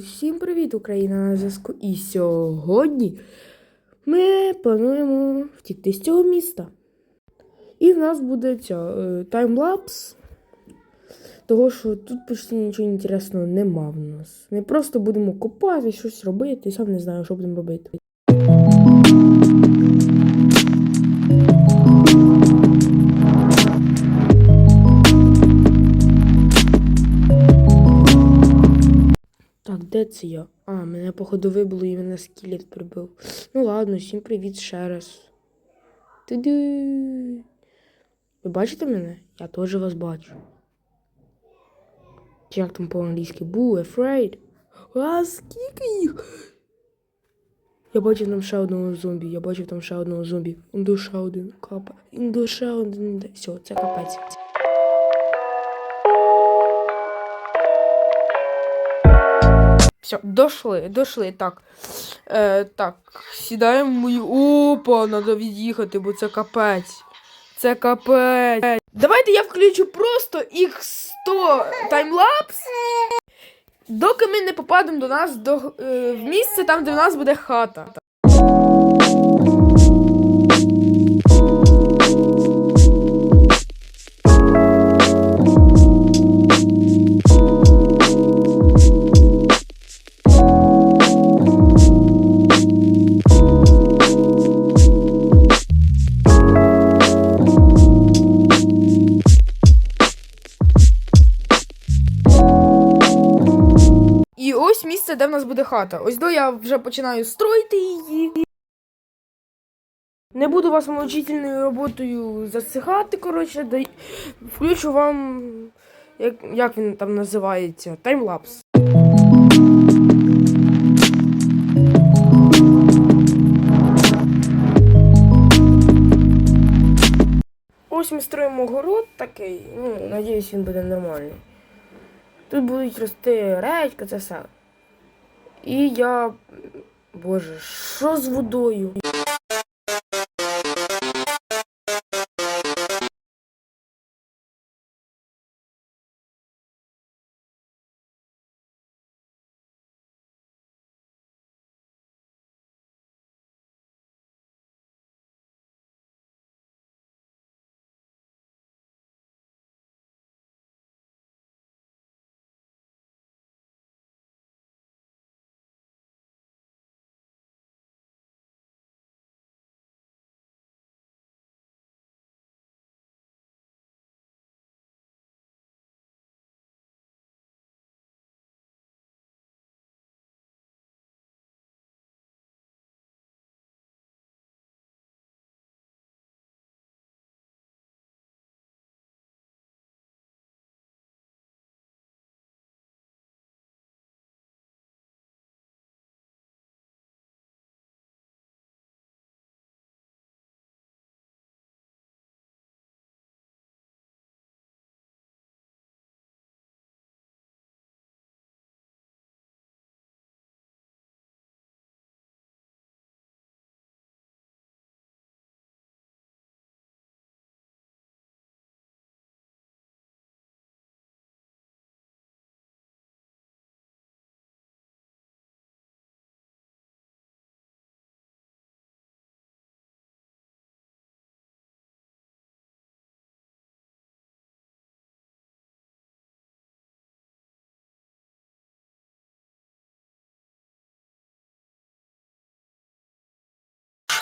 Всім привіт, Україна на зв'язку. І сьогодні ми плануємо втікти з цього міста. І в нас буде ця е, таймлапс. Того, що тут почти нічого інтересного нема в нас. Ми просто будемо копати, щось робити, сам не знаю, що будемо робити. Це я? А, мене походу вибило і мене скелет прибив. Ну ладно, всім привіт ще раз. Туду. Ви бачите мене? Я теж вас бачу. Як там по-англійськи? Boo, afraid. А, скільки їх? Я бачив там ще одного зомбі. Я бачив там ще одного зомбі. Індо ще один. Капа. Індо ще один. Все, це капець. Все, дошли, дошли. Так. Е, так, сідаємо мою. Опа, треба від'їхати, бо це капець. Це капець. Давайте я включу просто X100 таймлапс. Доки ми не попадемо до нас до, е, в місце, там, де в нас буде хата. Місце, де в нас буде хата. Ось до я вже починаю строїти її. Не буду вас мучительною роботою засихати, коротше, дай... включу вам, як, як він там називається, таймлапс. Ось ми строїмо город такий, ну, надіюсь, він буде нормальний. Тут будуть рости редька, це все. І я. Боже, що з водою?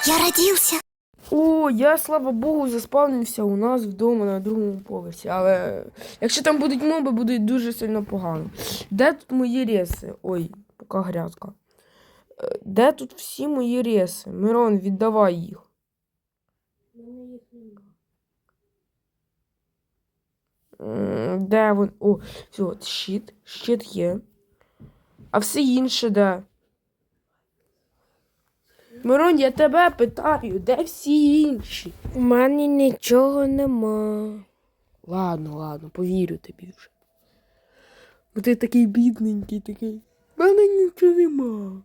Я родился. О, я, слава Богу, заспавнився у нас вдома на другому поверсі. Але якщо там будуть моби, буде дуже сильно погано. Де тут мої реси? Ой, пока грязка. Е, Де тут всі мої реси? Мирон, віддавай їх. Де він? О, все, щит. Щит є. А все інше де? Мирон, я тебе питаю, де всі інші? У мене нічого нема. Ладно, ладно, повірю тобі вже. Бо ти такий бідненький, такий. В мене нічого нема.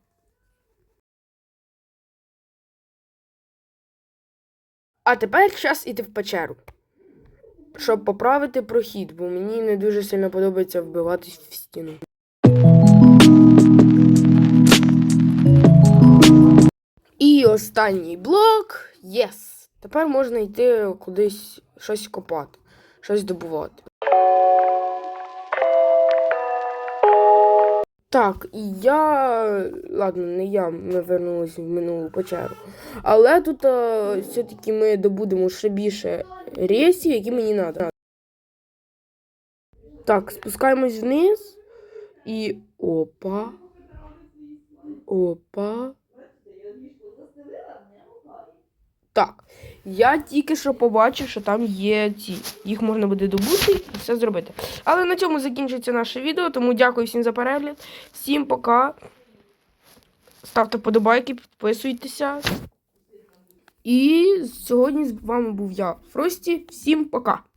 А тепер час іти в печеру. Щоб поправити прохід, бо мені не дуже сильно подобається вбиватись в стіну. Останній блок. Єс. Тепер можна йти кудись щось копати, щось добувати. Так, і я. Ладно, не я, ми вернулися в минулу печеру. Але тут е, все-таки ми добудемо ще більше рейсів, які мені треба. Так, спускаємось вниз. І. Опа. Опа. Так, я тільки що побачив, що там є ці. Їх можна буде добути і все зробити. Але на цьому закінчиться наше відео, тому дякую всім за перегляд. Всім пока. Ставте вподобайки, підписуйтеся. І сьогодні з вами був я, Фрості. Всім пока!